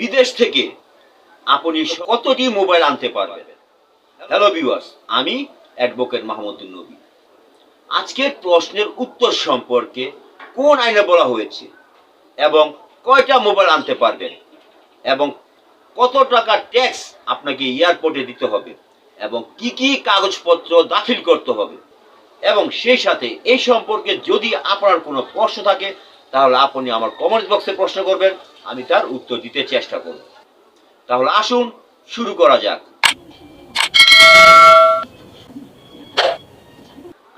বিদেশ থেকে আপনি কতটি মোবাইল আনতে পারবেন? হ্যালো ভিউয়ার্স আমি অ্যাডভোকেট মাহমুদুল নবী। আজকের প্রশ্নের উত্তর সম্পর্কে কোন আইনে বলা হয়েছে এবং কয়টা মোবাইল আনতে পারবেন এবং কত টাকা ট্যাক্স আপনাকে এয়ারপোর্টে দিতে হবে এবং কি কি কাগজপত্র দাখিল করতে হবে এবং সেই সাথে এই সম্পর্কে যদি আপনার কোনো প্রশ্ন থাকে তাহলে আপনি আমার কমেন্ট বক্সে প্রশ্ন করবেন, আমি তার উত্তর দিতে চেষ্টা করব। তাহলে আসুন, শুরু করা যাক।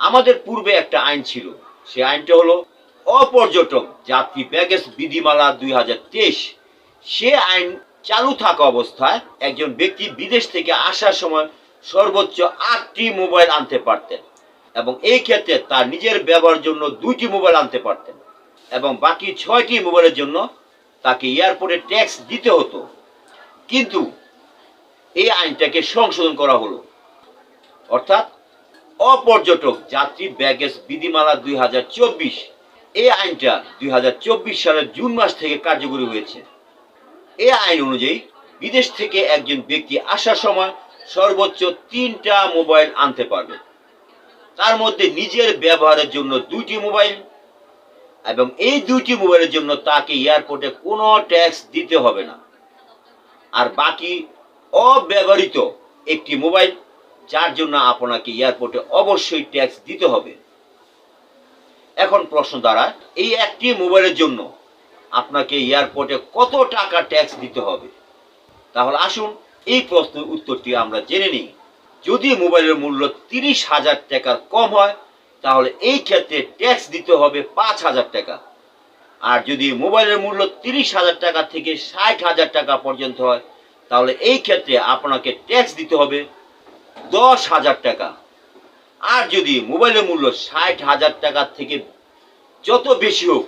আমাদের পূর্বে একটা আইন ছিল, সে আইনটা হলো অপর্যটক যাত্রী ব্যাগেজ বিধিমালা দুই হাজার তেইশ। সে আইন চালু থাকা অবস্থায় একজন ব্যক্তি বিদেশ থেকে আসার সময় সর্বোচ্চ আটটি মোবাইল আনতে পারতেন এবং এই ক্ষেত্রে তার নিজের ব্যবহারের জন্য দুইটি মোবাইল আনতে পারতেন। এবং বাকি ছয়টি মোবাইলের জন্য তাকে এয়ারপোর্টে ট্যাক্স দিতে হতো। কিন্তু এই আইনটাকে সংশোধন করা হলো। অর্থাৎ অপর্যটক যাত্রী ব্যাগেজ বিধিমালা দুই হাজার চব্বিশ, এই আইনটা দুই হাজার চব্বিশ সালের জুন মাস থেকে কার্যকরী হয়েছে। এই আইন অনুযায়ী বিদেশ থেকে একজন ব্যক্তি আসার সময় সর্বোচ্চ তিনটা মোবাইল আনতে পারবে। তার মধ্যে নিজের ব্যবহারের জন্য দুইটি মোবাইল এবং এই দুইটি মোবাইলের জন্য তাকে এয়ারপোর্টে কোনো ট্যাক্স দিতে হবে না। আর বাকি অব্যবহৃত একটি মোবাইল, যার জন্য আপনাকে এয়ারপোর্টে অবশ্যই ট্যাক্স দিতে হবে। এখন প্রশ্ন দাঁড়ায়, এই একটি মোবাইলের জন্য আপনাকে এয়ারপোর্টে কত টাকা ট্যাক্স দিতে হবে? তাহলে আসুন, এই প্রশ্নের উত্তরটি আমরা জেনে নিই। যদি মোবাইলের মূল্য তিরিশ হাজার টাকার কম হয় তাহলে এই ক্ষেত্রে ট্যাক্স দিতে হবে পাঁচ হাজার টাকা। আর যদি মোবাইলের মূল্য তিরিশ হাজার টাকা থেকে ষাট হাজার টাকা পর্যন্ত হয়, তাহলে এই ক্ষেত্রে আপনাকে ট্যাক্স দিতে হবে দশ হাজার টাকা। আর যদি মোবাইলের মূল্য ষাট হাজার টাকা থেকে যত বেশি হোক,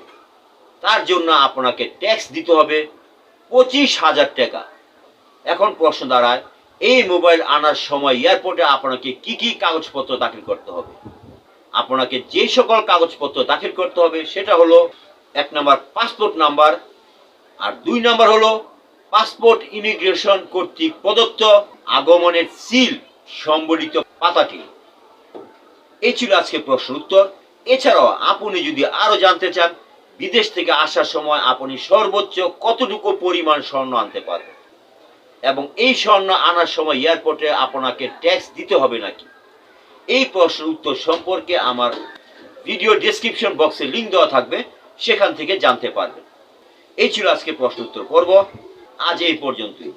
তার জন্য আপনাকে ট্যাক্স দিতে হবে পঁচিশ হাজার টাকা। এখন প্রশ্ন দাঁড়ায়, এই মোবাইল আনার সময় এয়ারপোর্টে আপনাকে কি কি কাগজপত্র দাখিল করতে হবে? আপনাকে যে সকল কাগজপত্র দাখিল করতে হবে, সেটা হলো এক নাম্বার পাসপোর্ট নাম্বার আর দুই নাম্বার হলো পাসপোর্ট ইমিগ্রেশন কর্তৃক প্রদত্ত আগমনের সিল সম্বলিত পাতাটি। এই ছিল আজকে প্রশ্ন উত্তর। এছাড়াও আপনি যদি আরও জানতে চান, বিদেশ থেকে আসার সময় আপনি সর্বোচ্চ কতটুকু পরিমাণ স্বর্ণ আনতে পারবেন? এবং এই স্বর্ণ আনার সময় এয়ারপোর্টে আপনাকে ট্যাক্স দিতে হবে নাকি? এই প্রশ্নের উত্তর সম্পর্কে আমার ভিডিও ডিসক্রিপশন বক্সে লিঙ্ক দেওয়া থাকবে, সেখান থেকে জানতে পারবেন। এই ছিল আজকে প্রশ্ন উত্তর পর্ব। আজ এই পর্যন্তই।